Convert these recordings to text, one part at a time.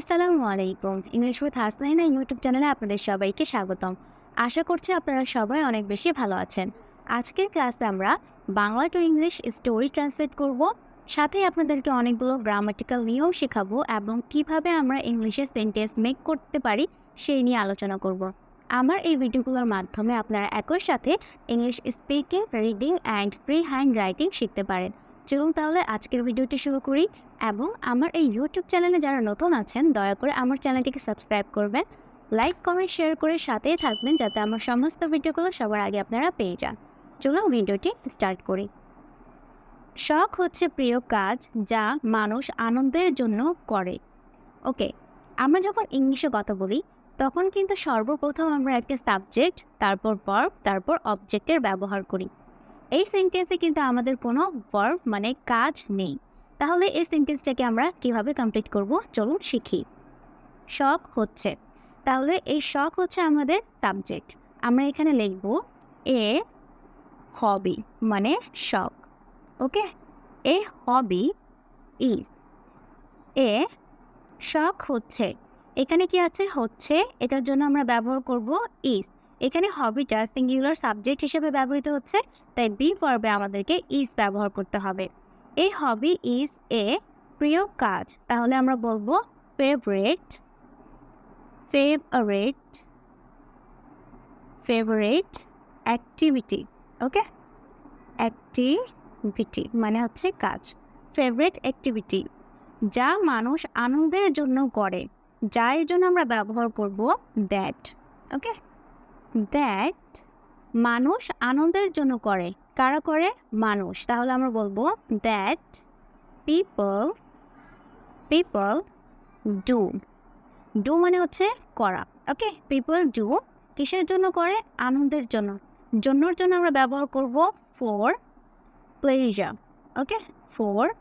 আসসালামু আলাইকুম। English with Hasnaina YouTube চ্যানেলে আপনাদের সবাইকে স্বাগতম। আশা করছি আপনারা সবাই অনেক বেশি ভালো আছেন। আজকের ক্লাসে আমরা Bangla to English story translate করব। সাথে আপনাদেরকে অনেকগুলো গ্রামাটিক্যাল নিয়ম শেখাবো এবং কীভাবে আমরা ইংলিশে সেন্টেন্স মেক করতে পারি সেই নিয়ে আলোচনা করব। আমার এই ভিডিওগুলোর মাধ্যমে আপনারা একই সাথে English speaking reading and free hand writing শিখতে পারেন। চলুন তাহলে আজকের ভিডিওটি শুরু করি এবং আমার এই ইউটিউব চ্যানেলে যারা নতুন আছেন, দয়া করে আমার চ্যানেলটিকে সাবস্ক্রাইব করবেন লাইক কমেন্ট শেয়ার করে সাথেই থাকবেন যাতে আমার সমস্ত ভিডিওগুলো সবার আগে আপনারা পেয়ে যান। চলুন ভিডিওটি স্টার্ট করি। শখ হচ্ছে প্রিয় কাজ যা মানুষ আনন্দের জন্য করে। ওকে আমরা যখন ইংলিশে কথা বলি, তখন কিন্তু সর্বপ্রথম আমরা একটা সাবজেক্ট তারপর ভার্ব তারপর অবজেক্টের ব্যবহার করি। এই সেন্টেন্সে কিন্তু আমাদের কোনো ভার্ব মানে কাজ নেই। তাহলে এই সেন্টেন্সটাকে আমরা কীভাবে কমপ্লিট করব? চলুন শিখি। শখ হচ্ছে। তাহলে এই শখ হচ্ছে আমাদের সাবজেক্ট আমরা এখানে লিখব এ হবি মানে শখ। ওকে? এ হবি ইজ এ শখ হচ্ছে। এখানে কি আছে? হচ্ছে। এটার জন্য আমরা ব্যবহার করব ইজ এখানে হবিটা সিঙ্গুলার সাবজেক্ট হিসেবে ব্যবহৃত হচ্ছে, তাই বি পর্বে আমাদেরকে ইজ ব্যবহার করতে হবে। এই হবি ইজ এ প্রিয় কাজ, তাহলে আমরা বলব favourite favourite favourite activity okay activity মানে হচ্ছে কাজ। ফেভারেট অ্যাক্টিভিটি যা মানুষ আনন্দের জন্য করে, যার জন্য আমরা ব্যবহার করব দ্যাট ওকে দ্যাট মানুষ আনন্দের জন্য করে। কারা করে? মানুষ। তাহলে আমরা বলব that people people do do মানে হচ্ছে করা। ওকে পিপল ডু কিসের জন্য করে? আনন্দের জন্য। জন্যর জন্য আমরা ব্যবহার করব for pleasure okay for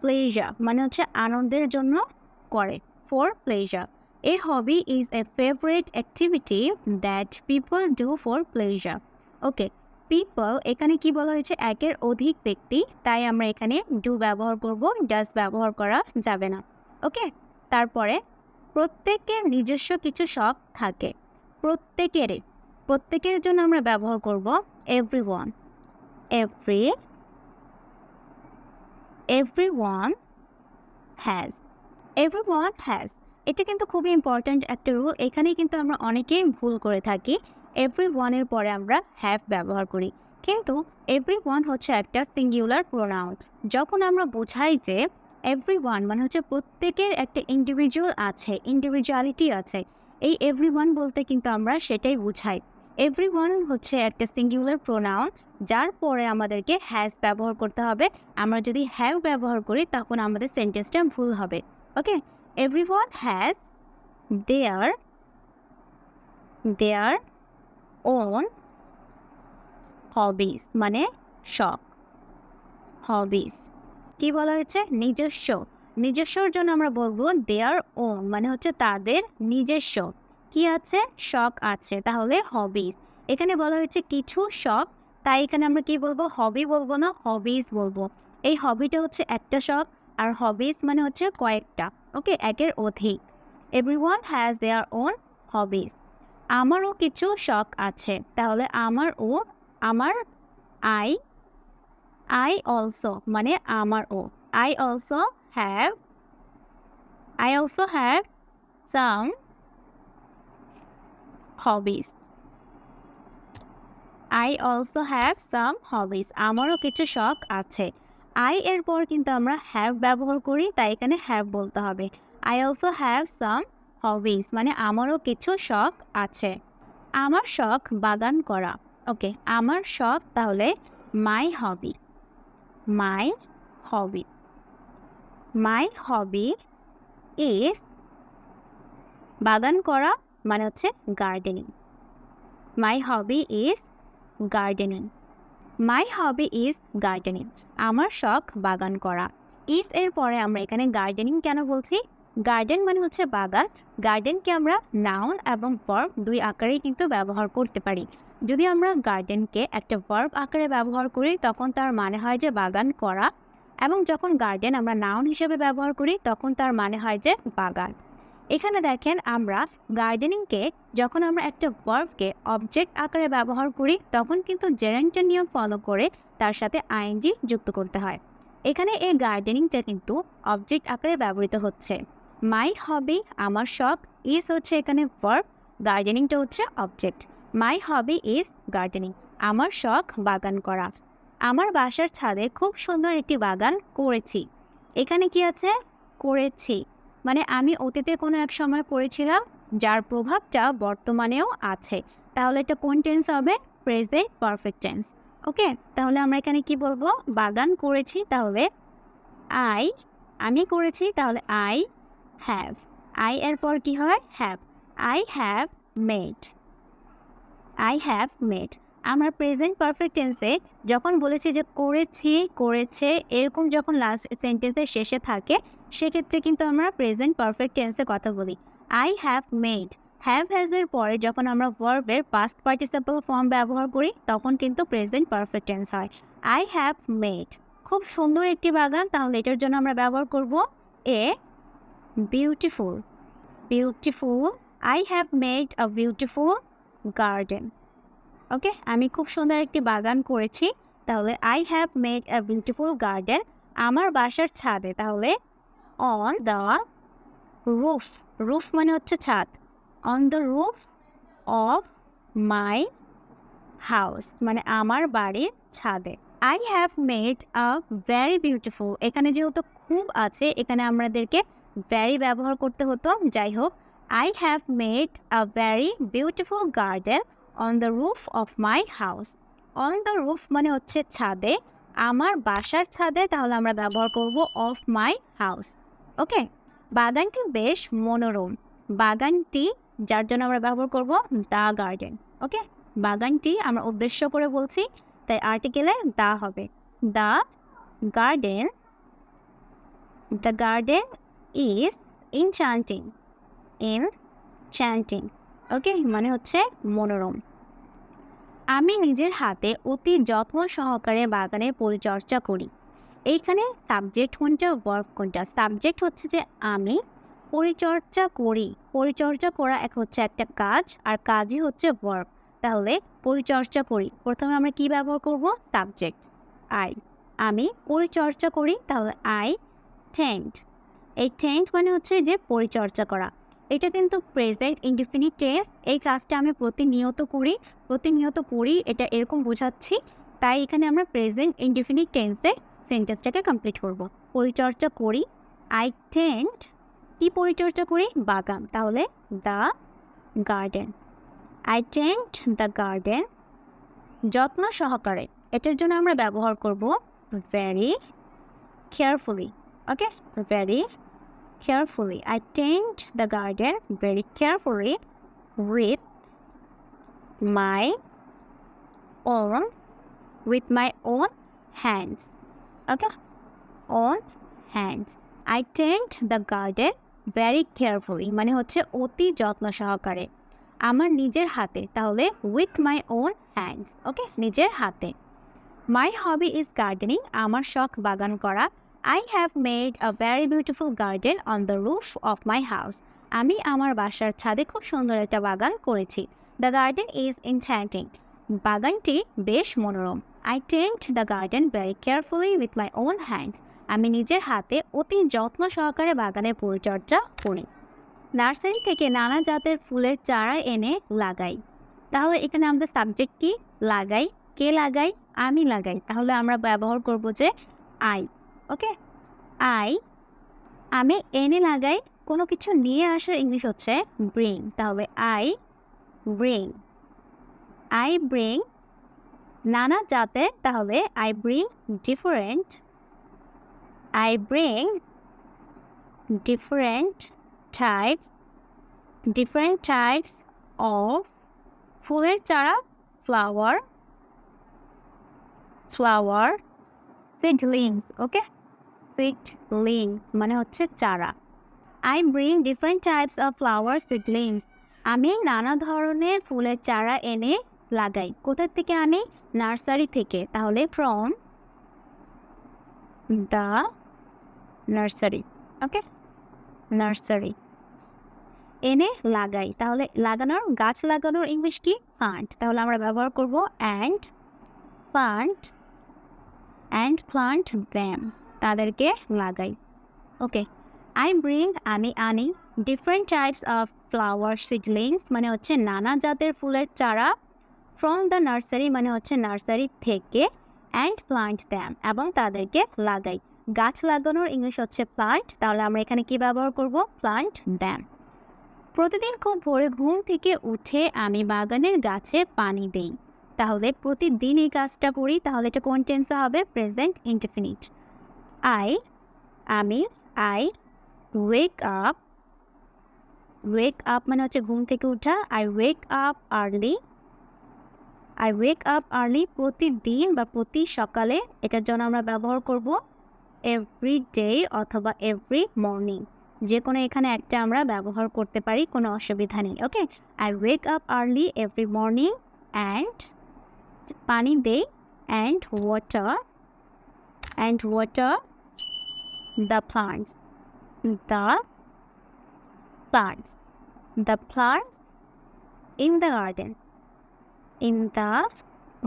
pleasure মানে হচ্ছে আনন্দের জন্য করে। For pleasure A hobby is a favorite activity that people do for pleasure. Okay people এখানে কি বলা হয়েছে? একের অধিক ব্যক্তি, তাই আমরা এখানে ডু ব্যবহার করব ডাস ব্যবহার করা যাবে না। ওকে তারপরে প্রত্যেকের নিজস্ব কিছু শখ থাকে। প্রত্যেকেরই, প্রত্যেকের জন্য আমরা ব্যবহার করব everyone every everyone has everyone has এটা কিন্তু খুবই ইম্পর্ট্যান্ট একটা রুল এখানেই কিন্তু আমরা অনেকেই ভুল করে থাকি। এভরি ওয়ানের পরে আমরা হ্যাভ ব্যবহার করি। কিন্তু এভরি ওয়ান হচ্ছে একটা সিঙ্গুলার প্রোনাউন যখন আমরা বোঝাই যে এভরি ওয়ান মানে হচ্ছে প্রত্যেকের একটা ইন্ডিভিজুয়াল আছে ইন্ডিভিজুয়ালিটি আছে, এই এভরি ওয়ান বলতে কিন্তু আমরা সেটাই বুঝাই। এভরি ওয়ান হচ্ছে একটা সিঙ্গুলার প্রোনাউন যার পরে আমাদেরকে হ্যাজ ব্যবহার করতে হবে। আমরা যদি হ্যাভ ব্যবহার করি, তখন আমাদের সেন্টেন্সটা ভুল হবে। Okay everyone has their their own hobbies মানে শখ হবিস কি বলা হয়েছে? নিজস্ব। নিজস্বর জন্য আমরা বলব দেয়ার ওন মানে হচ্ছে তাদের নিজস্ব। কি আছে? শখ আছে। তাহলে হবিস এখানে বলা হয়েছে কিছু শখ। তাই এখানে আমরা কি বলব? হবি বলব না হবিস বলব। এই হবিটা হচ্ছে একটা শখ। আর হবিস মানে হচ্ছে কয়েকটা ওকে একের অধিক। Everyone has their own hobbies আমারও কিছু শখ আছে। তাহলে আমার ও, আমার আই আই অলসো মানে আমার ও। I also have I also have some hobbies I also have some hobbies আমারও কিছু শখ আছে। আই এর পর কিন্তু আমরা হ্যাভ ব্যবহার করি, তাই এখানে হ্যাভ বলতে হবে। I also have some hobbies মানে আমারও কিছু শখ আছে। আমার শখ বাগান করা। ওকে আমার শখ তাহলে মাই হবি মাই হবি মাই হবি ইজ বাগান করা মানে হচ্ছে gardening my hobby is gardening my hobby is gardening আমার শখ বাগান করা। ইজ এর পরে আমরা এখানে গার্ডেনিং কেন বলছি? গার্ডেন মানে হচ্ছে বাগান। গার্ডেনকে আমরা নাউন এবং ভার্ব দুই আকারেই কিন্তু ব্যবহার করতে পারি। যদি আমরা গার্ডেনকে একটা ভার্ব আকারে ব্যবহার করি, তখন তার মানে হয় যে বাগান করা। এবং যখন গার্ডেন আমরা নাউন হিসেবে ব্যবহার করি, তখন তার মানে হয় যে বাগান। এখানে দেখেন আমরা গার্ডেনিংকে যখন আমরা একটা ভার্বকে অবজেক্ট আকারে ব্যবহার করি, তখন কিন্তু জেরেন্টের নিয়ম ফলো করে তার সাথে আইএনজি যুক্ত করতে হয়। এখানে এই গার্ডেনিংটা কিন্তু অবজেক্ট আকারে ব্যবহৃত হচ্ছে। মাই হবি, আমার শখ, ইজ হচ্ছে এখানে ভার্ব গার্ডেনিংটা হচ্ছে object. My hobby is gardening, আমার শখ বাগান করা। আমার বাসার ছাদে খুব সুন্দর একটি বাগান করেছি। এখানে কি আছে? করেছি। মানে আমি অতীতে কোনো এক সময় করেছিলাম যার প্রভাবটা বর্তমানেও আছে। তাহলে এটা কোন টেন্স হবে? প্রেজেন্ট পারফেক্ট টেন্স ওকে তাহলে আমরা এখানে কি বলব? বাগান করেছি, তাহলে আই আমি করেছি, তাহলে আই হ্যাভ আই এর পর কি হয়? Have I have made I have made আমরা প্রেজেন্ট পারফেক্ট টেন্সে যখন বলেছি যে করেছি, করেছে, এরকম যখন লাস্ট সেন্টেন্সের শেষে থাকে, সেক্ষেত্রে কিন্তু আমরা প্রেজেন্ট পারফেক্ট টেন্সে কথা বলি। আই হ্যাভ মেড হ্যাভ হ্যাজের পরে যখন আমরা ভার্বের পাস্ট পার্টিসিপাল ফর্ম ব্যবহার করি, তখন কিন্তু প্রেজেন্ট পারফেক্ট টেন্স হয়। আই হ্যাভ মেড খুব সুন্দর একটি বাগান, তাহলে এটার জন্য আমরা ব্যবহার করব a beautiful beautiful I have made a beautiful garden okay আমি খুব সুন্দর একটি বাগান করেছি। তাহলে I have made a beautiful garden আমার বাসার ছাদে। তাহলে অন দ্য রুফ রুফ মানে হচ্ছে ছাদ। On the roof of my house মানে আমার বাড়ির ছাদে। I have made a very beautiful এখানে যেহেতু খুব আছে, এখানে আমাদেরকে ভ্যারি ব্যবহার করতে হতো। যাই হোক I have made a very beautiful garden on the roof of my house on the roof মানে হচ্ছে ছাদে। আমার বাসার ছাদে তাহলে আমরা ব্যবহার করব অফ মাই হাউস ওকে বাগানটি বেশ মনোরম। বাগানটি, যার জন্য আমরা ব্যবহার করব দ্য গার্ডেন ওকে বাগানটি আমরা উদ্দেশ্য করে বলছি, তাই আর্টিকেলে দা হবে। The garden the garden is enchanting enchanting okay মানে হচ্ছে মনোরম। আমি নিজের হাতে অতি যত্ন সহকারে বাগানে পরিচর্যা করি। এইখানে সাবজেক্ট কোনটা ওয়ার্ক কোনটা? সাবজেক্ট হচ্ছে যে আমি পরিচর্যা করি। পরিচর্যা করা এক হচ্ছে একটা কাজ, আর কাজই হচ্ছে ওয়ার্ক তাহলে পরিচর্যা করি। প্রথমে আমরা কি ব্যবহার করব? সাবজেক্ট আই আমি পরিচর্যা করি, তাহলে আই টেন্ট এই টেন্ট মানে হচ্ছে যে পরিচর্যা করা। এটা কিন্তু প্রেজেন্ট ইনডিফিনিট টেন্স এই কাজটা আমি প্রতিনিয়ত করি প্রতিনিয়ত করি এটা এরকম বোঝাচ্ছি। তাই এখানে আমরা প্রেজেন্ট ইনডিফিনিট টেন্সে সেন্টেন্সটাকে কমপ্লিট করব। পরিচর্যা করি। আই টেন্ট কি পরিচর্যা করি? বাগান। তাহলে the garden I tend the garden যত্ন সহকারে। এটার জন্য আমরা ব্যবহার করব very carefully okay very carefully. I tend the garden very carefully with my own with my own hands. Okay? Own hands. I tend the garden very carefully মানে হচ্ছে অতি যত্ন সহকারে আমার নিজের হাতে তাহলে with my own hands okay নিজের হাতে মাই হবি ইজ গার্ডেনিং আমার শখ বাগান করা I have made a very beautiful garden on the roof of my house আমি আমার বাসার ছাদে খুব সুন্দর একটা বাগান করেছি। দ্য গার্ডেন ইজ ইনচ্যান্টিং বাগানটি বেশ মনোরম। I tend the garden very carefully with my own hands আমি নিজের হাতে অতি যত্ন সহকারে বাগানের পরিচর্যা করি। নার্সারি থেকে নানা জাতের ফুলের চারা এনে লাগাই। তাহলে এখানে আমাদের সাবজেক্ট কি? লাগাই। কে লাগাই? আমি লাগাই। তাহলে আমরা ব্যবহার করব যে আই ওকে? আই, আমি এনে লাগাই কোনো কিছু নিয়ে আসার ইংলিশ হচ্ছে ব্রিং তাহলে আই ব্রিং আই ব্রিং নানা জাতের, তাহলে I bring different I bring different types different types of ফুলের চারা flower flower seedlings okay seedlings মানে হচ্ছে চারা। I bring different types of flower seedlings আমি নানা ধরনের ফুলের চারা এনে লাগাই। কোথা থেকে আনি? নার্সারি থেকে। তাহলে from the nursery. Okay nursery. এনে লাগাই। তাহলে লাগানোর, গাছ লাগানোর ইংলিশ কি? প্লান্ট তাহলে আমরা ব্যবহার করব and plant and plant them তাদেরকে লাগাই। ওকে আই ব্রিং আমি আনি different types of flower seedlings মানে হচ্ছে নানা জাতের ফুলের চারা ফ্রম দ্য নার্সারি মানে হচ্ছে নার্সারি থেকে অ্যান্ড প্লান্ট দ্যাম এবং তাদেরকে লাগাই। গাছ লাগানোর ইংলিশ হচ্ছে প্লান্ট তাহলে আমরা এখানে কি ব্যবহার করব? প্লান্ট দ্যাম প্রতিদিন খুব ভোরে ঘুম থেকে উঠে আমি বাগানের গাছে পানি দেই। তাহলে প্রতিদিন এই কাজটা করি, তাহলে এটা কোন টেন্সে হবে? প্রেজেন্ট ইনডিফিনিট আই আমি I wake up wake up মানে হচ্ছে ঘুম থেকে ওঠা I wake up early I wake up early প্রতিদিন বা প্রতি সকালে এটার জন্য আমরা ব্যবহার করব এভরি ডে অথবা এভরি মর্নিং যে কোনো এখানে একটা আমরা ব্যবহার করতে পারি, কোনো অসুবিধা নেই okay I wake up early every morning and পানি দেই and water and water the plants the plants. The plants in the garden. In the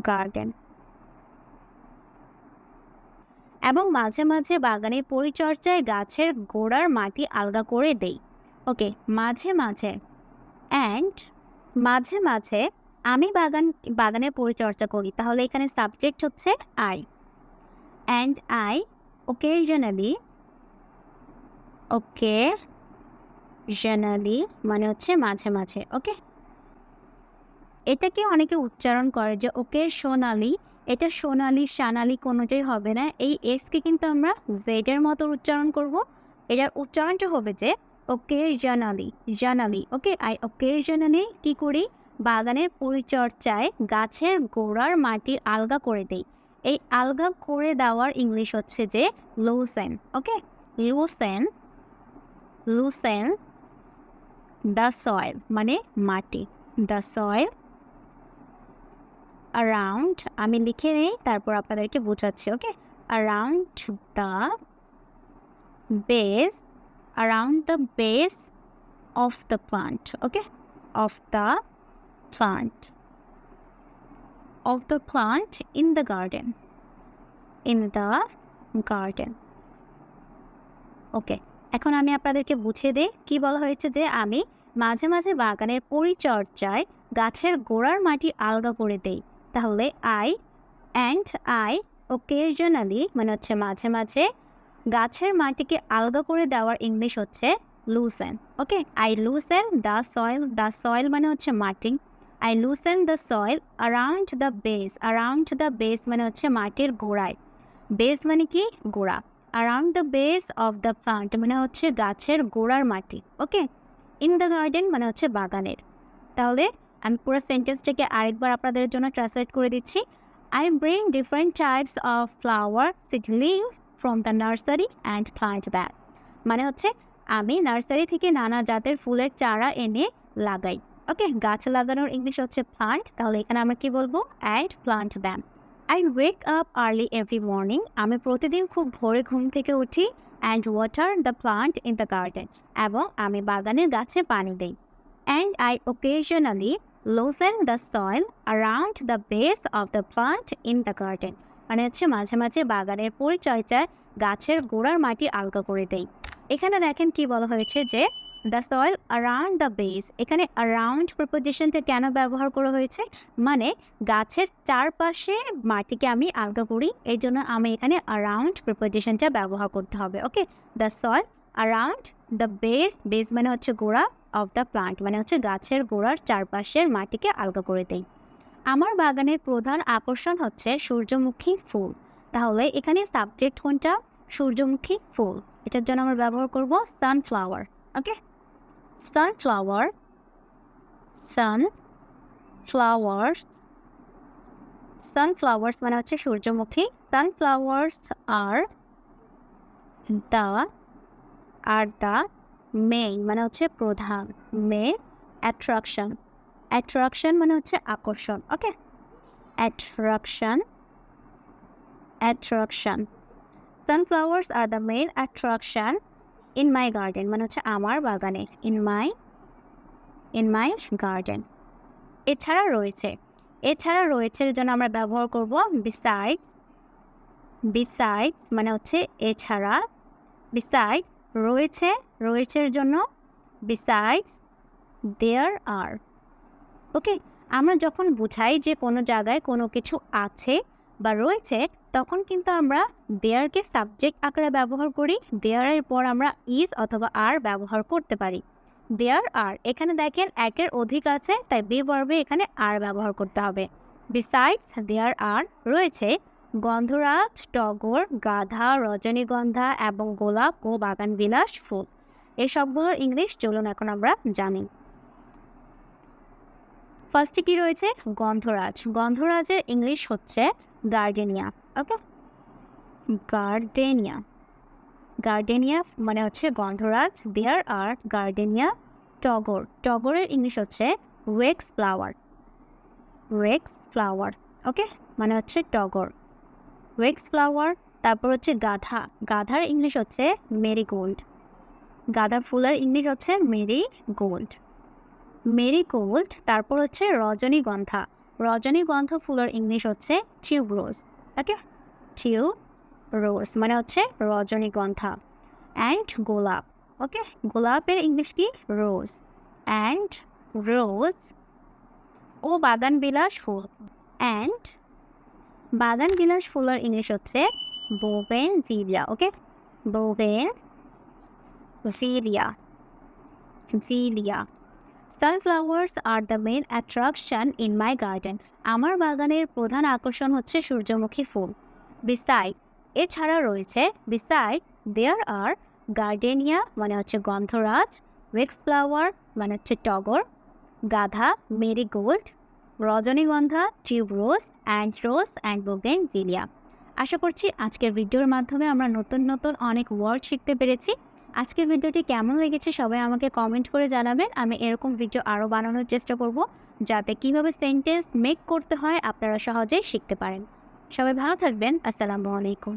garden. এবং মাঝে মাঝে বাগানের পরিচর্যায় গাছের গোড়ার মাটি আলগা করে দেই। ওকে মাঝে মাঝে। অ্যান্ড মাঝে মাঝে আমি বাগান, বাগানের পরিচর্যা করি। তাহলে এখানে সাবজেক্ট হচ্ছে I and I occasionally okay. জেনালি মানে হচ্ছে মাঝে মাঝে, ওকে? এটাকে অনেকে উচ্চারণ করে যে ওকে সোনালি, এটা সোনালি, সানালি কোনোটাই হবে না। এই এসকে কিন্তু আমরা জেডের মতো উচ্চারণ করব। এটার উচ্চারণটা হবে যে ওকে জানালি জানালি, ওকে? আই ওকে জানালি কী করি? বাগানের পরিচর্যায় গাছের গোড়ার মাটি আলগা করে দেই। এই আলগা করে দেওয়ার ইংলিশ হচ্ছে যে লোসেন ওকে? লুসেন লুসেন দ্য সয়েল মানে মাটি দ্য সয়েল অ্যারাউন্ড আমি লিখে নেই, তারপর আপনাদেরকে বোঝাচ্ছি okay around the base around the base of the plant okay of the plant of the plant in the garden, in the garden ওকে এখন আমি আপনাদেরকে বুঝিয়ে দিই কী বলা হয়েছে যে আমি মাঝে মাঝে বাগানের পরিচর্যায় গাছের গোড়ার মাটি আলগা করে দেই। তাহলে আই অ্যান্ড আই ওকেশনালি মানে হচ্ছে মাঝে মাঝে গাছের মাটিকে আলগা করে দেওয়ার ইংলিশ হচ্ছে loosen okay I loosen the soil the soil মানে হচ্ছে মাটি। I loosen the soil around the base around the base মানে হচ্ছে মাটির গোড়ায়। বেস মানে কি? গোড়া। Around the base of the plant মানে হচ্ছে গাছের গোড়ার মাটি ওকে ইন দ্য গার্ডেন মানে হচ্ছে বাগানের। তাহলে আমি পুরো সেন্টেন্সটাকে আরেকবার আপনাদের জন্য ট্রান্সলেট করে দিচ্ছি। I bring different types of flower seedlings from the nursery and plant that মানে হচ্ছে আমি নার্সারি থেকে নানা জাতের ফুলের চারা এনে লাগাই ওকে গাছ লাগানোর ইংলিশ হচ্ছে প্লান্ট তাহলে এখানে আমরা কি বলব? And plant them I wake up early every morning আমি প্রতিদিন খুব ভোরে ঘুম থেকে উঠি and water the plant in the garden এবং আমি বাগানের গাছে পানি দিই। And I occasionally loosen the soil around the base of the plant in the garden মানে হচ্ছে মাঝে মাঝে বাগানের পরিচর্যায় গাছের গোড়ার মাটি আলগা করে দেই। এখানে দেখেন কি বলা হয়েছে যে the soil around the base এখানে অ্যারাউন্ড প্রপোজিশনটা কেন ব্যবহার করা হয়েছে? মানে গাছের চারপাশে মাটিকে আমি আলগা করি, এই জন্য আমি এখানে অ্যারাউন্ড প্রপোজিশনটা ব্যবহার করতে হবে okay the soil around the base base মানে হচ্ছে গোড়া অফ দ্য প্লান্ট মানে হচ্ছে গাছের গোড়ার চারপাশের মাটিকে আলগা করে দেই। আমার বাগানের প্রধান আকর্ষণ হচ্ছে সূর্যমুখী ফুল। তাহলে এখানে সাবজেক্ট কোনটা? সূর্যমুখী ফুল। এটার জন্য আমরা ব্যবহার করব sunflower okay sunflower sunflowers sunflowers মানে হচ্ছে সূর্যমুখী sunflowers are the are the main মানে হচ্ছে প্রধান main attraction attraction মানে হচ্ছে আকর্ষণ okay attraction attraction sunflowers are the main attraction in my garden মানে হচ্ছে আমার বাগানে in my in my garden এছাড়া রয়েছে এছাড়া রয়েছে জন্য আমরা ব্যবহার করব বিসাইডস বিসাইডস মানে হচ্ছে এছাড়া বিসাইডস রয়েছে রয়েছের জন্য বিসাইডস দেয়ার আর ওকে আমরা যখন বুঝাই যে কোনো জায়গায় কোনো কিছু আছে বা রয়েছে তখন কিন্তু আমরা দেয়ারকে সাবজেক্ট আকারে ব্যবহার করি। দেয়ারের পর আমরা ইজ অথবা আর ব্যবহার করতে পারি। দেয়ার আর এখানে দেখেন একের অধিক আছে, তাই বি বর্বে এখানে আর ব্যবহার করতে হবে। বিসাইডস দেয়ার আর রয়েছে গন্ধরাজ, টগর, গাধা, রজনীগন্ধা এবং গোলাপ ও বাগানবিলাস ফুল। এই সবগুলোর ইংলিশ চলুন এখন আমরা জানি। ফার্স্টে কি রয়েছে? গন্ধরাজ। গন্ধরাজের ইংলিশ হচ্ছে গার্ডেনিয়া ওকে গার্ডেনিয়া। গার্ডেনিয়া মানে হচ্ছে গন্ধরাজ দেয়ার আর গার্ডেনিয়া, টগর। টগরের ইংলিশ হচ্ছে ওয়েক্স ফ্লাওয়ার। ওয়েক্স ফ্লাওয়ার, ওকে? মানে হচ্ছে টগর। ওয়েক্স ফ্লাওয়ার, তারপর হচ্ছে গাধা। গাধার ইংলিশ হচ্ছে মেরি গোল্ড গাঁদা ফুলের ইংলিশ হচ্ছে মেরি গোল্ড মেরি গোল্ড তারপর হচ্ছে রজনীগন্ধা। রজনীগন্ধা ফুলের ইংলিশ হচ্ছে টিউব রোজ ওকে টিউব রোজ মানে হচ্ছে রজনীগন্ধা অ্যান্ড গোলাপ। ওকে গোলাপের ইংলিশ কি? রোজ অ্যান্ড রোজ ও বাগান বিলাস ফুল। অ্যান্ড বাগান বিলাস ফুলের ইংলিশ হচ্ছে bougainvillea okay bougainvillea ভিলিয়া। Sunflowers are the main attraction in my garden আমার বাগানের প্রধান আকর্ষণ হচ্ছে সূর্যমুখী ফুল। বিসাইডস এছাড়া রয়েছে বিসাইডস দেয়ার আর গার্ডেনিয়া মানে হচ্ছে গন্ধরাজ ওয়েক্স ফ্লাওয়ার মানে হচ্ছে টগর, গাধা মেরিগোল্ড রজনীগন্ধা tuberose and rose and bougainvillea আশা করছি আজকের ভিডিওর মাধ্যমে আমরা নতুন নতুন অনেক ওয়ার্ড শিখতে পেরেছি। আজকের ভিডিওটি কেমন লেগেছে সবাই আমাকে কমেন্ট করে জানাবেন। আমি এরকম ভিডিও আরও বানানোর চেষ্টা করব, যাতে কীভাবে সেন্টেন্স মেক করতে হয় আপনারা সহজেই শিখতে পারেন। সবাই ভালো থাকবেন, আসসালামু আলাইকুম।